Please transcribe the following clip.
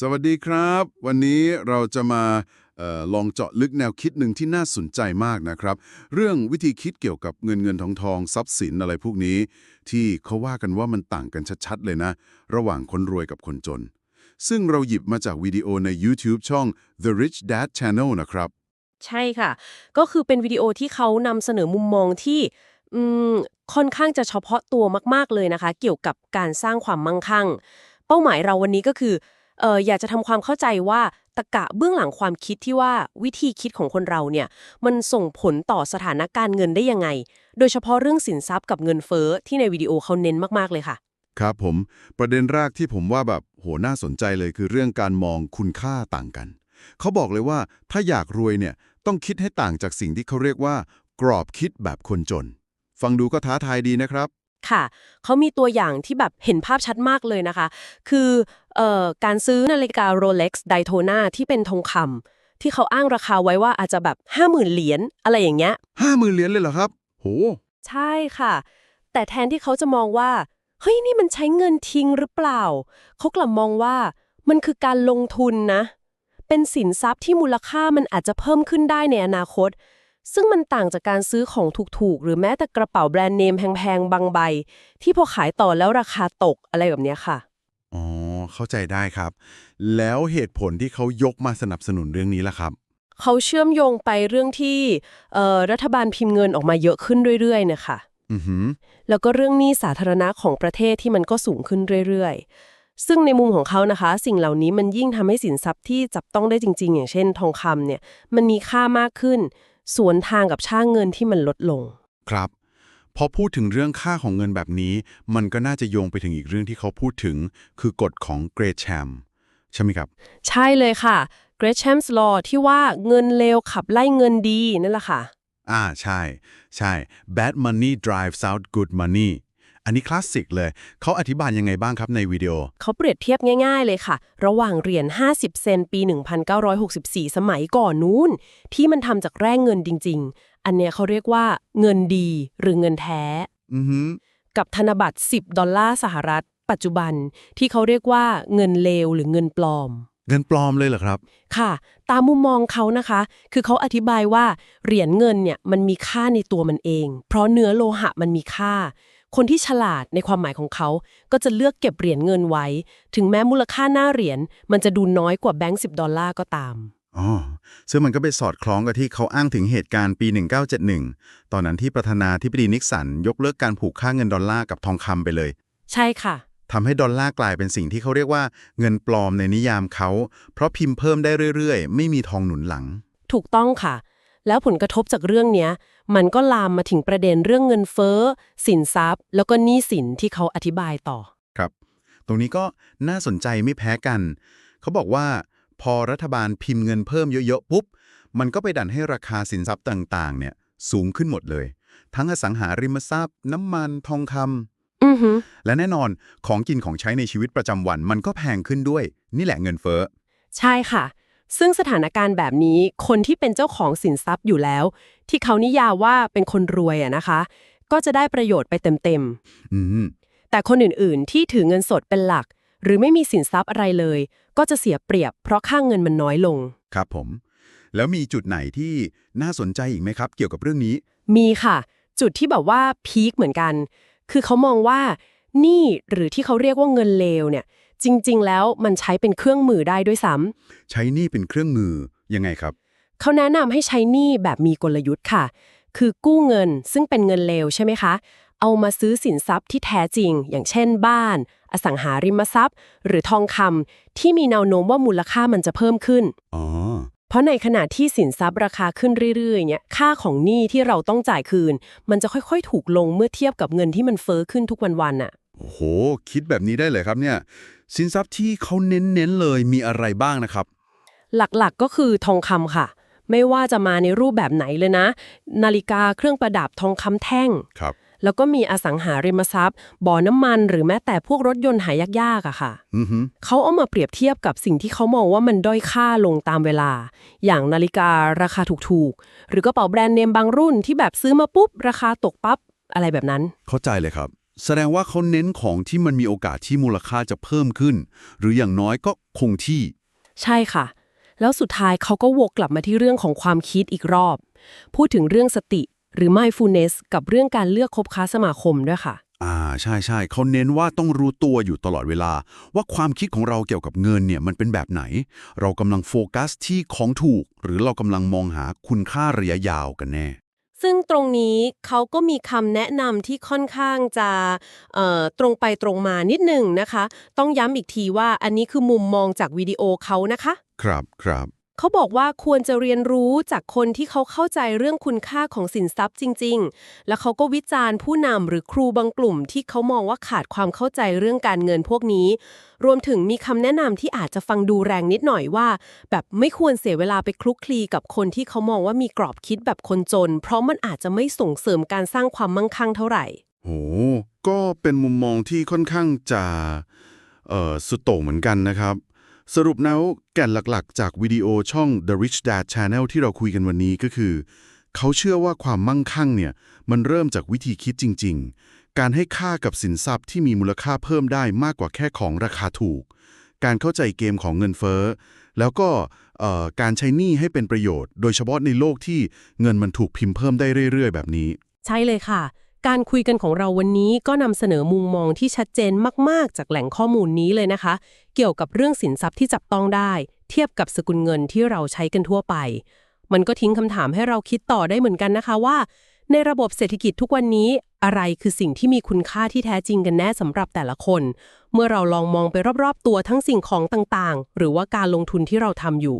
สวัสดีครับ วันนี้เราจะมาออลองเจาะลึกแนวคิดหนึ่งที่น่าสนใจมากนะครับ เรื่องวิธีคิดเกี่ยวกับเงินเงินทองทองทรัพย์สินอะไรพวกนี้ ที่เขาว่ากันว่ามันต่างกันชัดๆ เลยนะ ระหว่างคนรวยกับคนจน ซึ่งเราหยิบมาจากวิดีโอใน YouTube ช่อง The Rich Dad Channel นะครับ ใช่ค่ะ ก็คือเป็นวิดีโอที่เขานำเสนอมุมมองที่ค่อนข้างจะเฉพาะตัวมาก ๆเลยนะคะ เกี่ยวกับการสร้างความมั่งคั่ง เป้าหมายเราวันนี้ก็คือ เอออยากจะทำความเข้าใจว่าตะกะเบื้องหลังความคิดที่ว่าวิธีคิดของคนเราเนี่ยมันส่งผลต่อสถานการณ์เงินได้ยังไง โดยเฉพาะเรื่องสินทรัพย์กับเงินเฟ้อที่ในวิดีโอเขาเน้นมากๆเลยค่ะ ครับผมประเด็นแรกที่ผมว่าแบบโหน่าสนใจเลยคือเรื่องการมองคุณค่าต่างกัน เขาบอกเลยว่าถ้าอยากรวยเนี่ยต้องคิดให้ต่างจากสิ่งที่เขาเรียกว่า กรอบคิดแบบคนจน ฟังดูก็ท้าทายดีนะครับ ค่ะ เขามีตัวอย่างที่แบบเห็นภาพชัดมากเลยนะคะ คือเอ่อการซื้อนาฬิกา Rolex Daytona ที่เป็นทองคำที่เขาอ้างราคาไว้ว่าอาจจะแบบ 50,000 เหรียญอะไรอย่างเงี้ยห้าหมื่นเหรียญเลยเหรอครับ โห ใช่ค่ะ แต่แทนที่เขาจะมองว่า เฮ้ย นี่มันใช้เงินทิ้งหรือเปล่า เขากลับมองว่ามันคือการลงทุนนะ เป็นสินทรัพย์ที่มูลค่ามันอาจจะเพิ่มขึ้นได้ในอนาคต ซึ่งมันต่างจากการซื้อของถูกๆ หรือแม้แต่กระเป๋าแบรนด์เนมแพงๆ บางใบ ที่พอขายต่อแล้วราคาตกอะไรแบบเนี้ยค่ะ อ๋อ เข้าใจได้ครับ แล้วเหตุผลที่เขายกมาสนับสนุนเรื่องนี้ล่ะครับ เขาเชื่อมโยงไปเรื่องที่เอ่อรัฐบาลพิมพ์เงินออกมาเยอะขึ้นเรื่อยๆนะคะอือหือแล้วก็เรื่องหนี้สาธารณะของประเทศที่มันก็สูงขึ้นเรื่อยๆ ซึ่งในมุมของเขานะคะ สิ่งเหล่านี้มันยิ่งทำให้สินทรัพย์ที่จับต้องได้จริง ๆ อย่างเช่น ทองคำเนี่ยมันมีค่ามากขึ้น สวนทางกับช่างเงินที่มันลดลง ครับพอพูดถึงเรื่องค่าของเงินแบบนี้ มันก็น่าจะโยงไปถึงอีกเรื่องที่เขาพูดถึง คือกฎของเกรดแชมใช่ไหมครับ ใช่เลยค่ะ Gresham's Law ที่ว่าเงินเลวขับไล่เงินดีนั่นแหละค่ะ อ่าใช่ ใช่ bad money drives out good money อันนี้คลาสสิกเลย เขาอธิบายยังไงบ้างครับในวิดีโอ เขาเปรียบเทียบง่าย ๆ เลยค่ะ ระหว่างเหรียญ 50 เซนต์ปี 1964 สมัยก่อนนู้น ที่มันทำจากแร่เงินจริง ๆ อันเนี้ยเขาเรียกว่าเงินดีหรือเงินแท้ อือหือกับธนบัตร 10 ดอลลาร์สหรัฐ ปัจจุบันที่เขาเรียกว่าเงินเลวหรือเงินปลอม เงินปลอมเลยเหรอครับ ค่ะ ตามมุมมองเขานะคะ คือเขาอธิบายว่าเหรียญเงินเนี่ยมันมีค่าในตัวมันเอง เพราะเนื้อโลหะมันมีค่า คนที่ฉลาดในความหมายของเขา ก็จะเลือกเก็บเหรียญเงินไว้ ถึงแม้มูลค่าหน้าเหรียญมันจะดูน้อยกว่าแบงค์10ดอลลาร์ก็ตามอ๋อซึ่งมันก็ไปสอดคล้องกับที่เขาอ้างถึงเหตุการณ์ปี 1971 ตอนนั้นที่ประธานาธิบดีนิกสัน ยกเลิกการผูกค่าเงินดอลลาร์กับทองคำไปเลย ใช่ค่ะทำให้ดอลลาร์กลายเป็นสิ่งที่เขาเรียกว่าเงินปลอมในนิยามเขา เพราะพิมพ์เพิ่มได้เรื่อยๆ ไม่มีทองหนุนหลัง ถูกต้องค่ะ แล้วผลกระทบจากเรื่องเนี้ย มันก็ลามมาถึงประเด็นเรื่องเงินเฟ้อ สินทรัพย์ แล้วก็หนี้สินที่เขาอธิบายต่อ ครับ ตรงนี้ก็น่าสนใจไม่แพ้กัน เขาบอกว่า พอรัฐบาลพิมพ์เงินเพิ่มเยอะๆปุ๊บ มันก็ไปดันให้ราคาสินทรัพย์ต่างๆ เนี่ยสูงขึ้นหมดเลย ทั้งอสังหาริมทรัพย์ น้ำมันทองคำอือหือและแน่นอนของกินของใช้ในชีวิตประจำวัน มันก็แพงขึ้นด้วย นี่แหละเงินเฟ้อ ใช่ค่ะ ซึ่งสถานการณ์แบบนี้คนที่เป็นเจ้าของสินทรัพย์อยู่แล้ว ที่เขานิยามว่าเป็นคนรวยอะนะคะ ก็จะได้ประโยชน์ไปเต็มอืมๆแต่คนอื่นๆ ที่ถือเงินสดเป็นหลัก หรือไม่มีสินทรัพย์อะไรเลย ก็จะเสียเปรียบ เพราะค่าเงินมันน้อยลง ครับผม แล้วมีจุดไหนที่น่าสนใจอีกไหมครับ เกี่ยวกับเรื่องนี้ มีค่ะ จุดที่แบบว่าพีคเหมือนกัน คือเขามองว่าหนี่หรือที่เขาเรียกว่าเงินเลวเนี่ย จริง ๆ แล้วมันใช้เป็นเครื่องมือได้ด้วยซ้ำ ใช้หนี่เป็นเครื่องมือยังไงครับ เขาแนะนำให้ใช้หนี้แบบมีกลยุทธ์ค่ะ คือกู้เงินซึ่งเป็นเงินเลวใช่ไหมคะ เอามาซื้อสินทรัพย์ที่แท้จริง อย่างเช่นบ้าน อสังหาริมทรัพย์ หรือทองคำที่มีแนวโน้มว่ามูลค่ามันจะเพิ่มขึ้น อ๋อ เพราะในขณะที่สินทรัพย์ราคาขึ้นเรื่อยๆเนี่ยค่าของหนี้ที่เราต้องจ่ายคืน มันจะค่อยๆ ถูกลงเมื่อเทียบกับเงินที่มันเฟ้อขึ้นทุกวันๆน่ะ โอ้โห คิดแบบนี้ได้เลยครับเนี่ย สินทรัพย์ที่เขาเน้นๆเลยมีอะไรบ้างนะครับ หลักๆก็คือทองคำค่ะ ไม่ว่าจะมาในรูปแบบไหนเลยนะ นาฬิกาเครื่องประดับทองคำแท่ง ครับ แล้วก็มีอสังหาริมทรัพย์ บ่อน้ำมันหรือแม้แต่พวกรถยนต์หายากๆอะค่ะ อือฮึเขาเอามาเปรียบเทียบกับสิ่งที่เขามองว่ามันด้อยค่าลงตามเวลา อย่างนาฬิการาคาถูกๆ หรือกระเป๋าแบรนด์เนมบางรุ่นที่แบบซื้อมาปุ๊บ ราคาตกปั๊บอะไรแบบนั้น เข้าใจเลยครับ แสดงว่าเขาเน้นของที่มันมีโอกาสที่มูลค่าจะเพิ่มขึ้น หรืออย่างน้อยก็คงที่ ใช่ค่ะ แล้วสุดท้ายเขาก็วกกลับมาที่เรื่องของความคิดอีกรอบ พูดถึงเรื่องสติ หรือ mindfulness กับเรื่องการเลือกคบค้าสมาคมด้วยค่ะ อ่าใช่ใช่เขาเน้นว่าต้องรู้ตัวอยู่ตลอดเวลา ว่าความคิดของเราเกี่ยวกับเงินเนี่ยมันเป็นแบบไหน เรากำลังโฟกัสที่ของถูก หรือเรากำลังมองหาคุณค่าระยะยาวกันแน่ ซึ่งตรงนี้เขาก็มีคำแนะนำที่ค่อนข้างจะเอ่อตรงไปตรงมานิดหนึ่งนะคะ ต้องย้ำอีกทีว่าอันนี้คือมุมมองจากวิดีโอเขานะคะ ครับครับ เขาบอกว่าควรจะเรียนรู้จากคนที่เขาเข้าใจเรื่องคุณค่าของสินทรัพย์จริง ๆ แล้วเขาก็วิจารณ์ผู้นำหรือครูบางกลุ่ม ที่เขามองว่าขาดความเข้าใจเรื่องการเงินพวกนี้ รวมถึงมีคำแนะนำที่อาจจะฟังดูแรงนิดหน่อยว่า แบบไม่ควรเสียเวลาไปคลุกคลีกับคนที่เขามองว่ามีกรอบคิดแบบคนจน เพราะมันอาจจะไม่ส่งเสริมการสร้างความมั่งคั่งเท่าไหร่โหก็เป็นมุมมองที่ค่อนข้างจะสุดโต่งเหมือนกันนะครับ สรุปแล้วแก่นหลักๆ จากวิดีโอช่อง The Rich Dad Channel ที่เราคุยกันวันนี้ก็คือ เขาเชื่อว่าความมั่งคั่งเนี่ย มันเริ่มจากวิธีคิดจริง ๆ การให้ค่ากับสินทรัพย์ที่มีมูลค่าเพิ่มได้มากกว่าแค่ของราคาถูก การเข้าใจเกมของเงินเฟ้อ แล้วก็เอ่อการใช้หนี้ให้เป็นประโยชน์ โดยเฉพาะในโลกที่เงินมันถูกพิมพ์เพิ่มได้เรื่อย ๆ แบบนี้ ใช่เลยค่ะ การคุยกันของเราวันนี้ก็นำเสนอมุมมองที่ชัดเจนมาก ๆ จากแหล่งข้อมูลนี้เลยนะคะ เกี่ยวกับเรื่องสินทรัพย์ที่จับต้องได้ เทียบกับสกุลเงินที่เราใช้กันทั่วไป มันก็ทิ้งคำถามให้เราคิดต่อได้เหมือนกันนะคะว่า ในระบบเศรษฐกิจทุกวันนี้ อะไรคือสิ่งที่มีคุณค่าที่แท้จริงกันแน่สำหรับแต่ละคน เมื่อเราลองมองไปรอบ ๆ ตัวทั้งสิ่งของต่าง ๆ หรือว่าการลงทุนที่เราทำอยู่